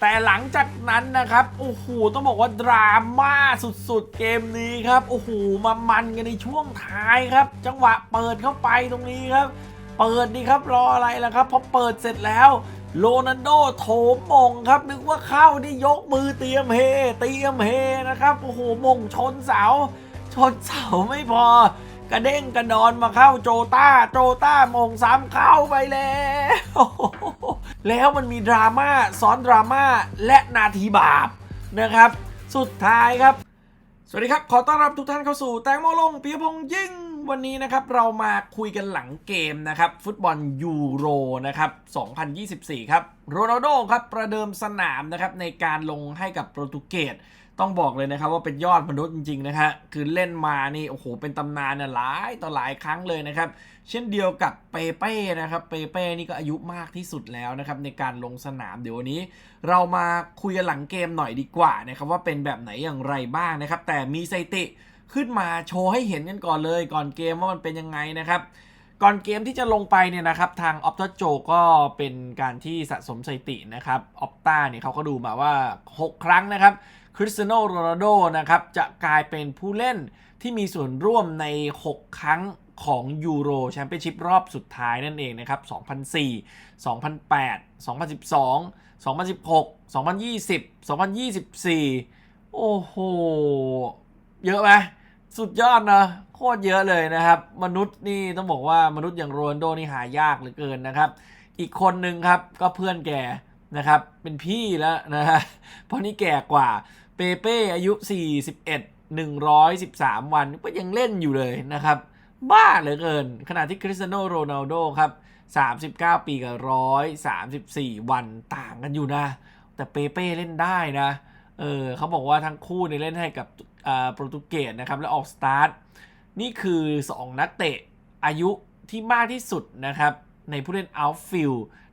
แต่หลังจากนั้นนะครับ โอ้โห ต้องบอกว่าดราม่าสุดๆ เกมนี้ครับ โอ้โห มามันกันในช่วงท้ายครับ จังหวะเปิดเข้าไปตรงนี้ครับ เปิดดีครับ รออะไรล่ะครับ พอเปิดเสร็จแล้ว โรนัลโดโถมมงครับ นึกว่าเข้านี่ยกมือเตรียมเฮ เตรียมเฮนะครับ โอ้โห มงชนเสา ชนเสาไม่พอกระเด้งกระดอนมาเข้าโจต้า โจต้ามงซ้ำเข้าไปแล้ว แล้วมันมีดราม่าซ้อนดราม่าและนาทีบาปนะครับ สุดท้ายครับ สวัสดีครับ ขอต้อนรับทุกท่านเข้าสู่ แตงโมลงปิยพงษ์ยิ่งวันนี้นะครับเรามาคุยกันหลังเกมนะครับ ฟุตบอลยูโรนะครับ2024 ครับโรนัลโดครับ ประเดิมสนามนะครับในการลงให้กับโปรตุเกส ต้องบอกเลยนะครับว่าเป็นยอดมนุษย์จริงๆนะฮะคือเล่นมานี่โอ้โหเป็นตำนานเนี่ยหลายต่อหลายครั้งเลยนะครับ เช่นเดียวกับเปเป้นะครับเปเป้นี่ก็อายุมากที่สุดแล้วนะครับในการลงสนามเดี๋ยววันนี้ เรามาคุยกันหลังเกมหน่อยดีกว่านะครับว่าเป็นแบบไหนอย่างไรบ้างนะครับ แต่มีสติขึ้นมาโชว์ให้เห็นกันก่อนเลย ก่อนเกมว่ามันเป็นยังไงนะครับก่อนเกมที่จะลงไปเนี่ยนะครับทางออ t ตโจก็เป็นการที่สะสมสถิตินะครับออ t ต a เนี่ยเขาก็ดูมาว่า 6 ครั้งนะครับ คริสเตียโนโรนัลโดนะครับจะกลายเป็นผู้เล่นที่มีส่วนร่วมใน 6 ครั้งของยูโรแชมเปี้ยนชิพรอบสุดท้ายนั่นเองนะครับ2004 2008 2012 2016 2020 2024 โอ้โห เยอะไหมสุดยอดนะโคตรเยอะเลยนะครับ มนุษย์นี่ต้องบอกว่ามนุษย์อย่างโรนโดนี่หายากเหลือเกินนะครับ อีกคนนึงครับก็เพื่อนแกนะครับ เป็นพี่แล้วนะฮะเพราะนี่แก่กว่า เปเป้อายุ 41 113 วันก็ยังเล่นอยู่เลยนะครับ บ้าเหลือเกิน ขณะที่คริสเตียโนโรนัลโดครับ 39 ปีกับ 134 วันต่างกันอยู่นะ แต่เปเป้เล่นได้นะ เออเขาบอกว่าทั้งคู่เนี่ยเล่นให้กับโปรตุเกสนะครับ และออกสตาร์ท นี่คือ 2 นักเตะอายุที่มากที่สุดนะครับ ในผู้เล่นอัลฟิล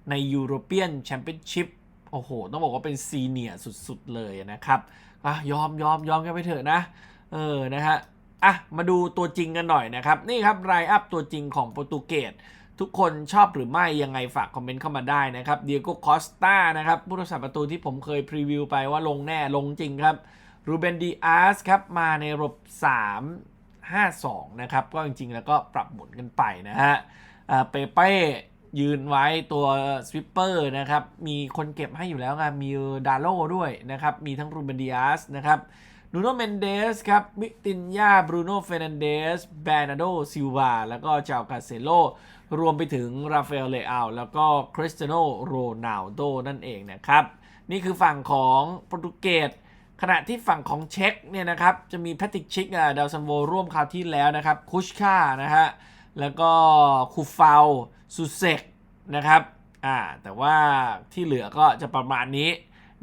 ในยูโรเปียนแชมเปี้ยนชิพโอ้โห ต้องบอกว่าเป็นซีเนียร์สุด ๆ เลยนะครับ อะยอมยอมยอมกันไปเถอะนะ เออนะฮะอะมาดูตัวจริงกันหน่อยนะครับ นี่ครับไลน์อัพตัวจริงของโปรตุเกสทุกคนชอบหรือไม่ยังไงฝากคอมเมนต์เข้ามาได้นะครับเดียโกคอสตานะครับผู้รักษาประตูที่ผมเคยพรีวิวไปว่าลงแน่ลงจริงครับรูเบนดีอาร์สครับมาในรบ 3 5 2 นะครับ ก็จริงๆ แล้วก็ปรับหมุนกันไปนะฮะอ่าเปเป้ ยืนไว้ตัวสวิปเปอร์นะครับ มีคนเก็บให้อยู่แล้วไงมีดาโลด้วยนะครับ มีทั้งรูเบนดีอาสนะครับนูโนเมนเดสครับวิตินยาบรูโนเฟรนันเดสแบนาโดซิลวาแล้วก็เจ้ากาเซโลรวมไปถึงราฟาเอลเลอาแล้วก็คริสเตียโนโรนัลโดนั่นเองนะครับ นี่คือฝั่งของโปรตุเกสขณะที่ฝั่งของเช็กเนี่ยนะครับ จะมีแพทริกชิกอะดาวซันโวร่วมคราวที่แล้วนะครับคุชคานะฮะ แล้วก็คูฟาวซูเซกนะครับอ่าแต่ว่าที่เหลือก็จะประมาณนี้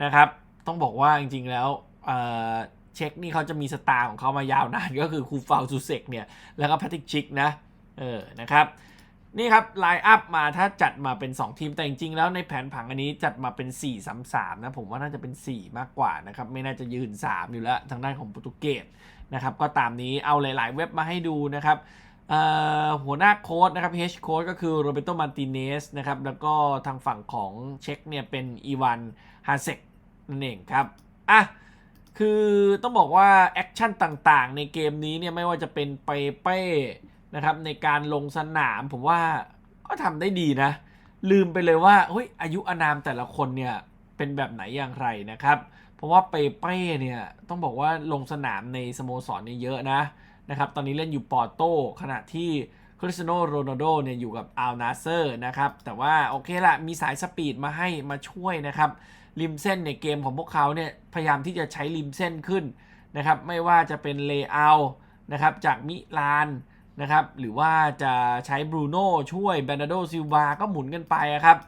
นะครับ ต้องบอกว่าจริงๆแล้วเออเช็คนี่เขาจะมีสตาร์ของเขามายาวนานก็คือคูฟาวซูเซกเนี่ยแล้วก็แพทริกชิกนะเออนะครับนี่ครับไลน์อัพมาถ้าจัดมาเป็น 2 ทีมแต่จริงๆแล้วในแผนผังอันนี้จัดมาเป็น 4 3 3 นะผมว่าน่าจะเป็น 4 มากกว่านะครับ ไม่น่าจะยืน 3 อยู่แล้ว ทางด้านของโปรตุเกสนะครับ ก็ตามนี้เอาหลาย ๆ เว็บมาให้ดูนะครับ หัวหน้าโค้ดนะครับ H โค้ดก็คือโรเบโตมาร์ติเนสนะครับ แล้วก็ทางฝั่งของเช็กเนี่ยเป็นอีวานฮาเซกนั่นเองครับ อะ คือต้องบอกว่าแอคชั่นต่างๆ ในเกมนี้เนี่ยไม่ว่าจะเป็นเปเป้นะครับในการลงสนามผมว่าก็ทำได้ดีนะ ลืมไปเลยว่าเฮ้ยอายุอานามแต่ละคนเนี่ยเป็นแบบไหนอย่างไรนะครับ เพราะว่าเปเป้เนี่ยต้องบอกว่าลงสนามในสโมสรเนี่ยเยอะนะ นะครับ ตอนนี้เล่นอยู่ปอร์โตขณะที่คริสตียโนโรนัลโดเนี่ยอยู่กับอัลนาเซอร์นะครับ แต่ว่าโอเคละมีสายสปีดมาให้มาช่วยนะครับ ริมเส้นในเกมของพวกเขาเนี่ยพยายามที่จะใช้ริมเส้นขึ้นนะครับ ไม่ว่าจะเป็นเลเยอร์นะครับจากมิลานนะครับหรือว่าจะใช้บรูโน่ช่วยเบรนาโดซิลวาก็หมุนกันไปอะครับ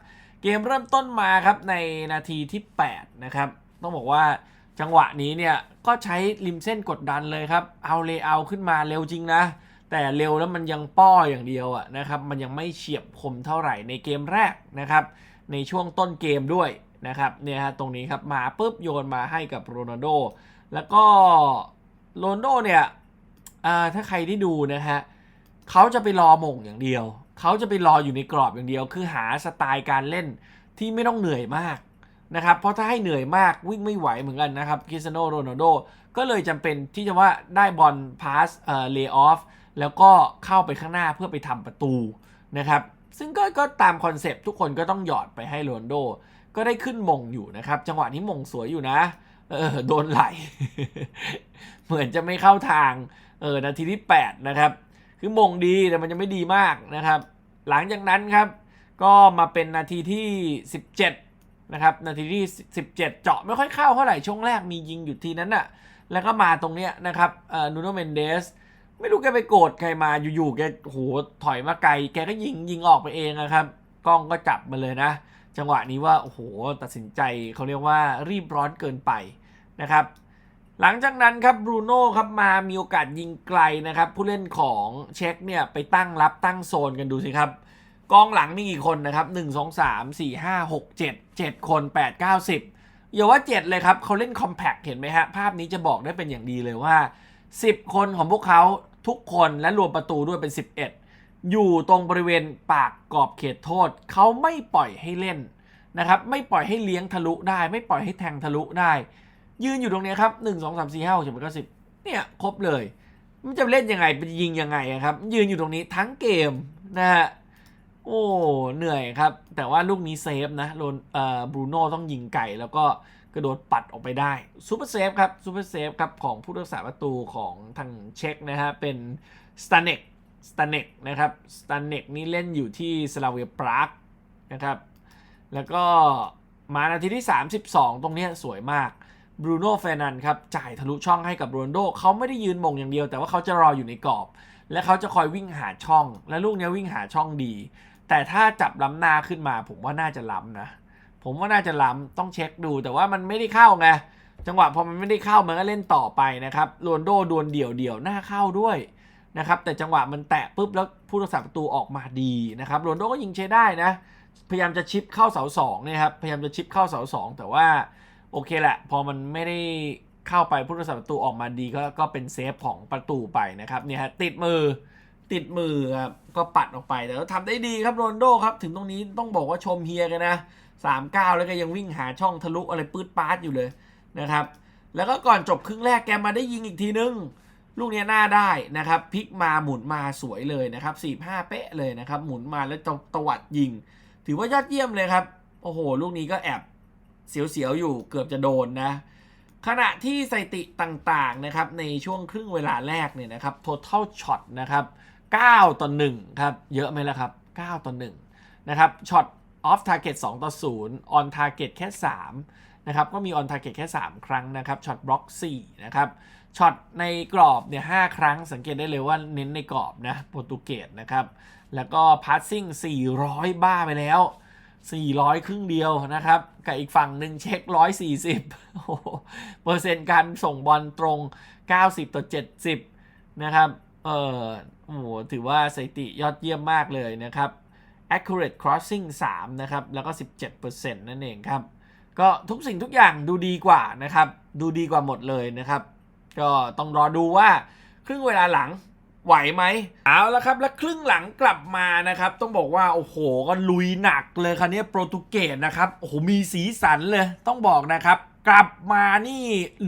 เกมเริ่มต้นมาครับในนาทีที่ 8 นะครับ ต้องบอกว่า จังหวะนี้เนี่ยก็ใช้ริมเส้นกดดันเลยครับ เอาเลเอร์ขึ้นมาเร็วจริงนะ แต่เร็วแล้วมันยังป้ออย่างเดียวอะนะครับ มันยังไม่เฉียบคมเท่าไหร่ในเกมแรกนะครับ ในช่วงต้นเกมด้วยนะครับ เนี่ยฮะตรงนี้ครับมาปุ๊บโยนมาให้กับโรนัลโด แล้วก็โรนัลโดเนี่ยถ้าใครที่ดูนะฮะเขาจะไปรอหม่งอย่างเดียว เขาจะไปรออยู่ในกรอบอย่างเดียว คือหาสไตล์การเล่นที่ไม่ต้องเหนื่อยมาก นะครับเพราะถ้าให้เหนื่อยมากวิ่งไม่ไหวเหมือนกันนะครับคริสเตียโนโรนัลโดก็เลยจำเป็นที่จะว่าได้บอลพาสเอ่อเลย์ออฟแล้วก็เข้าไปข้างหน้าเพื่อไปทำประตูนะครับซึ่งก็ก็ตามคอนเซปต์ทุกคนก็ต้องหยอดไปให้โรนัลโด ก็ได้ขึ้นมงอยู่นะครับ จังหวะนี้มงสวยอยู่นะเออโดนไหล เหมือนจะไม่เข้าทางเออนาทีที่ 8 นะครับ คือมงดีแต่มันจะไม่ดีมากนะครับ หลังจากนั้นครับ ก็มาเป็นนาทีที่ 17 นะครับนาทีที่ 17 เจาะไม่ค่อยเข้าเท่าไหร่ช่วงแรกมียิงอยู่ทีนั้นน่ะแล้วก็มาตรงเนี้ยนะครับนูโนเมนเดสไม่รู้แกไปโกรธใครมาอยู่ๆแกโหถอยมาไกล แกก็ยิงยิงออกไปเองนะครับกล้องก็จับมาเลยนะ จังหวะนี้ว่าโอ้โหตัดสินใจเขาเรียกว่ารีบร้อนเกินไปนะครับหลังจากนั้นครับบรูโน่ครับมามีโอกาสยิงไกลนะครับ ผู้เล่นของเช็คเนี่ยไปตั้งรับตั้งโซนกันดูสิครับ กองหลังมีกี่คนนะครับ1 2 3 4 5 6 7 7 คน 8 9 10อย่าว่า 7 เลยครับเขาเล่นคอมแพคเห็นไหมฮะ ภาพนี้จะบอกได้เป็นอย่างดีเลยว่า 10 คนของพวกเขาทุกคนและรวมประตูด้วยเป็น 11 อยู่ตรงบริเวณปากกรอบเขตโทษ เขาไม่ปล่อยให้เล่นนะครับไม่ปล่อยให้เลี้ยงทะลุได้ ไม่ปล่อยให้แทงทะลุได้ ยืนอยู่ตรงนี้ครับ1 2 3 4 5 6 7 8 9 10เนี่ยครบเลย มันจะเล่นยังไงเป็นยิงยังไงครับ ยืนอยู่ตรงนี้ทั้งเกมนะฮะ โอ้เหนื่อยครับ แต่ว่าลูกนี้เซฟนะโรนเอ่อบรูโน่ต้องยิงไก่แล้วก็กระโดดปัดออกไปได้ซูเปอร์เซฟครับซูเปอร์เซฟครับของผู้รักษาประตูของทางเช็กนะฮะเป็นสตาเน็กสตาเน็กนะครับสตาเน็กนี่เล่นอยู่ที่สลาเวียปรากนะครับแล้วก็มานาทีที่ 32 ตรงนี้สวยมากบรูโน่เฟรนันครับจ่ายทะลุช่องให้กับโรนโดเขาไม่ได้ยืนมงอย่างเดียว แต่ว่าเขาจะรออยู่ในกรอบ และเขาจะคอยวิ่งหาช่อง และลูกนี้วิ่งหาช่องดี แต่ถ้าจับล้ำหน้าขึ้นมา ผมว่าน่าจะล้ำนะ ผมว่าน่าจะล้ำต้องเช็คดู แต่ว่ามันไม่ได้เข้าไงจังหวะพอมันไม่ได้เข้ามันก็เล่นต่อไปนะครับโรนโดดวลเดี่ยวเดี่ยวหน้าเข้าด้วยนะครับแต่จังหวะมันแตะปุ๊บแล้วผู้รักษาประตูออกมาดีนะครับโรนโดก็ยิงใช้ได้นะ พยายามจะชิปเข้าเสาสองเนี่ยครับพยายามจะชิปเข้าเสาสองแต่ว่าโอเคแหละ พอมันไม่ได้เข้าไปผู้รักษาประตูออกมาดีก็ก็เป็นเซฟของประตูไปนะครับเนี่ยฮะติดมือ ติดมือครับก็ปัดออกไปแต่ก็ทำได้ดีครับโรนโดครับ ถึงตรงนี้ต้องบอกว่าชมเฮียกันนะสามเก้าแล้วก็ยังวิ่งหาช่องทะลุอะไรปื๊ดปาดอยู่เลยนะครับ แล้วก็ก่อนจบครึ่งแรกแกมาได้ยิงอีกทีนึง ลูกนี้หน้าได้นะครับพลิกมาหมุนมาสวยเลยนะครับสี่ห้าเป๊ะเลยนะครับ หมุนมาแล้วตตวัดยิง ถือว่ายอดเยี่ยมเลยครับ โอ้โห ลูกนี้ก็แอบเสียวๆอยู่เกือบจะโดนนะขณะที่สถิติต่างๆนะครับในช่วงครึ่งเวลาแรกเนี่ยนะครับ total shot นะครับ 9 ต่อ 1 ครับ เยอะไหมล่ะครับ 9 ต่อ 1 นะครับช็อต off target 2ต่อ0 on target แค่ 3 นะครับ ก็มี on target แค่ 3 ครั้งนะครับช็อตบล็อก 4 นะครับช็อตในกรอบเนี่ย5ครั้งสังเกตได้เลยว่าเน้นในกรอบนะโปรตุเกสนะครับ แล้วก็ passing 400 บ้าไปแล้ว 400 ครึ่งเดียวนะครับ กับอีกฝั่งหนึ่งเช็ค 140โอ้โหเปอร์เซ็นต์การส่งบอลตรง 90 ต่อ 70 นะครับ เออโอ้โหถือว่าสถิติยอดเยี่ยมมากเลยนะครับ accurate crossing 3 นะครับ แล้วก็ 17%นั่นเองครับ ก็ทุกสิ่งทุกอย่างดูดีกว่านะครับ ดูดีกว่าหมดเลยนะครับ ก็ต้องรอดูว่าครึ่งเวลาหลังไหวไหมเอาล้วครับ แล้วครึ่งหลังกลับมานะครับ ต้องบอกว่า โอ้โห ก็ลุยหนักเลยคราวนี้โปรตุเกสนะครับ โอ้โห มีสีสันเลย ต้องบอกนะครับ กลับมานี่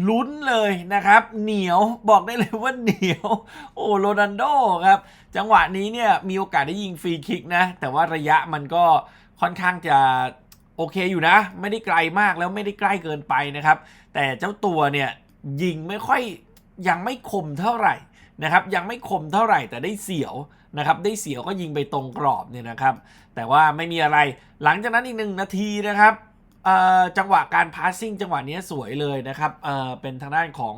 ลุ้นเลยนะครับ เหนียวบอกได้เลยว่าเหนียว โอ้โรนัลโดครับ จังหวะนี้เนี่ยมีโอกาสได้ยิงฟรีคิกนะ แต่ว่าระยะมันก็ค่อนข้างจะโอเคอยู่นะ ไม่ได้ไกลมากแล้วไม่ได้ใกล้เกินไปนะครับ แต่เจ้าตัวเนี่ยยิงไม่ค่อยยังไม่คมเท่าไหร่นะครับ ยังไม่คมเท่าไหร่แต่ได้เสียวนะครับ ได้เสียวก็ยิงไปตรงกรอบเนี่ยนะครับ แต่ว่าไม่มีอะไรหลังจากนั้นอีกหนึ่งนาทีนะครับ จังหวะการพาสซิ่งจังหวะนี้สวยเลยนะครับเเป็นทางด้านของ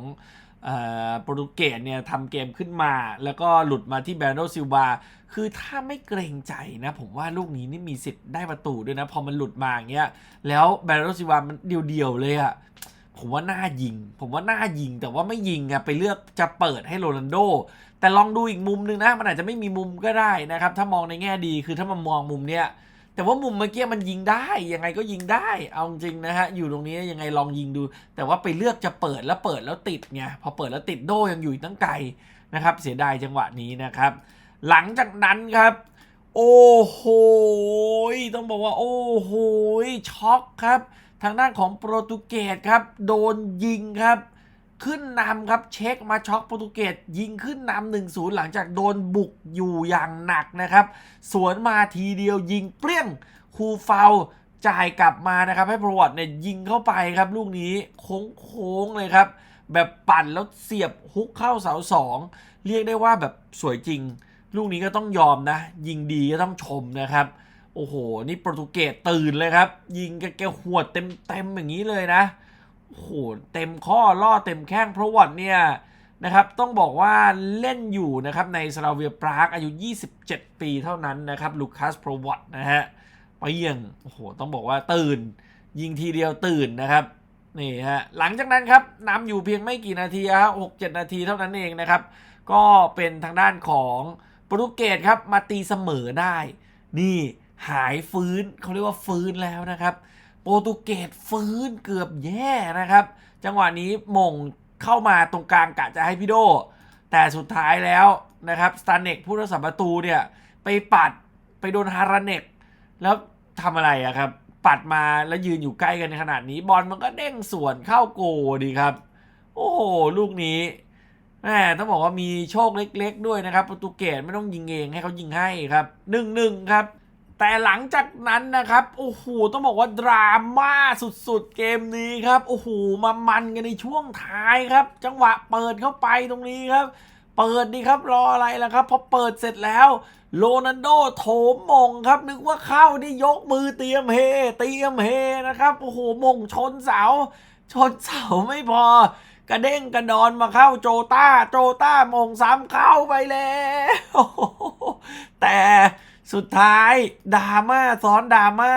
โปรตุเกสเนี่ยทำเกมขึ้นมา แล้วก็หลุดมาที่แบรโดซิลวาคือถ้าไม่เกรงใจนะผมว่าลูกนี้นี่มีสิทธิ์ได้ประตูด้วยนะ พอมันหลุดมาอย่างเงี้ยแล้วแบรโดซิลวามันเดียวๆเลยอะผมว่าน่ายิง ผมว่าน่ายิงแต่ว่าไม่ยิงอะไปเลือกจะเปิดให้โรนัลโด แต่ลองดูอีกมุมหนึงนะ มันอาจจะไม่มีมุมก็ได้นะครับ ถ้ามองในแง่ดีคือถ้ามันมองมุมเนี้ย แต่ว่ามุมเมื่อกี้มันยิงได้ยังไงก็ยิงได้ เอาจริงนะฮะอยู่ตรงนี้ยังไงลองยิงดู แต่ว่าไปเลือกจะเปิดแล้วเปิดแล้วติดไงพอเปิดแล้วติดโดยังอยู่ตั้งไกลนะครับ เสียดายจังหวะนี้นะครับ หลังจากนั้นครับโอ้โหต้องบอกว่า โอ้โหช็อกครับ ทางด้านของโปรตุเกสครับ โดนยิงครับ ขึ้นนำครับเช็คมาช็อกโปรตุเกสยิงขึ้นนำหนึ่งศูนย์หลังจากโดนบุกอยู่อย่างหนักนะครับ สวนมาทีเดียวยิงเปรี้ยงคูเฟาจ่ายกลับมานะครับ ให้ประวัติเนี่ยยิงเข้าไปครับ ลูกนี้โค้งๆเลยครับ แบบปั่นแล้วเสียบฮุกเข้าเสาสองเรียกได้ว่าแบบสวยจริง ลูกนี้ก็ต้องยอมนะ ยิงดีก็ต้องชมนะครับ โอ้โห นี่โปรตุเกสตื่นเลยครับ ยิงแกหวดเต็มๆอย่างนี้เลยนะ โอ้โหเต็มข้อล่อเต็มแข้งเพราะวัดเนี่ยนะครับต้องบอกว่าเล่นอยู่นะครับในสลาเวียปรากอายุ 27 ปีเท่านั้นนะครับลูคัสโปรวัตนะฮะไปเยี่ยงโอ้โหต้องบอกว่าตื่น ยิงทีเดียวตื่นนะครับนี่ฮะหลังจากนั้นครับนำอยู่เพียงไม่กี่นาทีครับหกเจ็ดนาทีเท่านั้นเองนะครับ ก็เป็นทางด้านของโปรตุเกสครับมาตีเสมอได้ นี่หายฟื้นเขาเรียกว่าฟื้นแล้วนะครับ โปรตุเกสฟื้นเกือบแย่นะครับ จังหวะนี้มงเข้ามาตรงกลางกะจะให้พี่โด แต่สุดท้ายแล้วนะครับสตาเนกผู้รักษาประตูเนี่ยไปปัดไปโดนฮาราเนกแล้วทำอะไรอะครับปัดมาแล้วยืนอยู่ใกล้กันขนาดนี้ บอลมันก็เด้งสวนเข้าโกดีครับ โอ้โห ลูกนี้แหมต้องบอกว่ามีโชคเล็ก ๆ ด้วยนะครับโปรตุเกสไม่ต้องยิงเองให้เขายิงให้ครับหนึ่งหนึ่งครับ แต่หลังจากนั้นนะครับ โอ้โห ต้องบอกว่าดราม่าสุดๆ เกมนี้ครับ โอ้โห มามันกันในช่วงท้ายครับ จังหวะเปิดเข้าไปตรงนี้ครับ เปิดดีครับ รออะไรล่ะครับ พอเปิดเสร็จแล้ว โรนัลโดโถมมงครับ นึกว่าเข้านี่ยกมือเตรียมเฮ เตรียมเฮนะครับ โอ้โห มงชนเสา ชนเสาไม่พอ กระเด้งกระดอนมาเข้าโจต้า โจต้ามงซ้ำเข้าไปแล้ว แต่ สุดท้ายดราม่าซ้อนดราม่า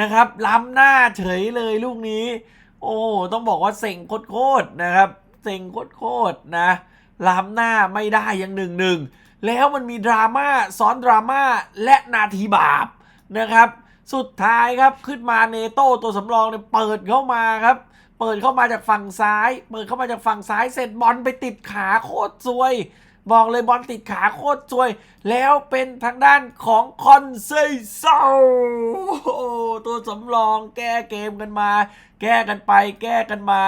นะครับล้ำหน้าเฉยเลยลูกนี้ โอ้ต้องบอกว่าเซ็งโคตรนะครับเซ็งโคตรนะล้ำหน้าไม่ได้ยังหนึ่งหนึ่งแล้วมันมีดราม่าซ้อนดราม่าและนาทีบาปนะครับสุดท้ายครับขึ้นมาเนโต้ตัวสำรองเนี่ยเปิดเข้ามาครับ เปิดเข้ามาจากฝั่งซ้าย เปิดเข้ามาจากฝั่งซ้ายเสร็จบอลไปติดขาโคตรซวย บอกเลยบอลติดขาโคตรซวย แล้วเป็นทางด้านของคอนเซโซตัวสำรองแก้เกมกันมา แก้กันไป แก้กันมา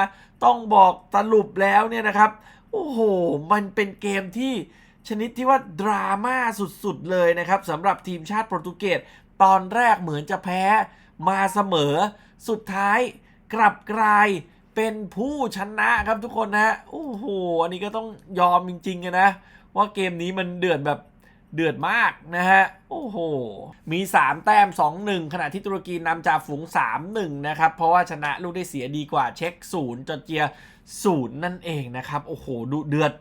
ต้องบอกสรุปแล้วเนี่ยนะครับ โอ้โห มันเป็นเกมที่ชนิดที่ว่าดราม่าสุดๆเลยนะครับสำหรับทีมชาติโปรตุเกสตอนแรกเหมือนจะแพ้มาเสมอ สุดท้ายกลับกลาย เป็นผู้ชนะครับทุกคนนะโอ้โหอันนี้ก็ต้องยอมจริงๆอะนะ ว่าเกมนี้มันเดือดแบบเดือดมากนะฮะ โอ้โห มี 3 แต้ม 2-1 ขณะที่ตุรกีนำจ่าฝูง 3-1 นะครับ เพราะว่าชนะลูกได้เสียดีกว่าเช็ค 0จอร์เจีย 0 นั่นเองนะครับ โอ้โห ดุเดือด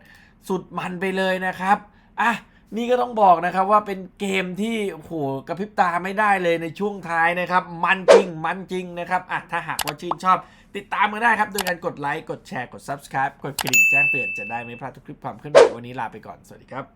สุดมันไปเลยนะครับ อะ นี่ก็ต้องบอกนะครับว่าเป็นเกมที่ โอ้โห กระพริบตาไม่ได้เลยในช่วงท้ายนะครับ มันจริง มันจริงนะครับ อะ ถ้าหากว่าชื่นชอบ ติดตามกันได้ครับโดยการกดไลค์ กดแชร์ กด Subscribe กดกระดิ่งแจ้งเตือนจะได้ไม่พลาดทุกคลิปความเคลื่อนไหววันนี้ลาไปก่อน สวัสดีครับ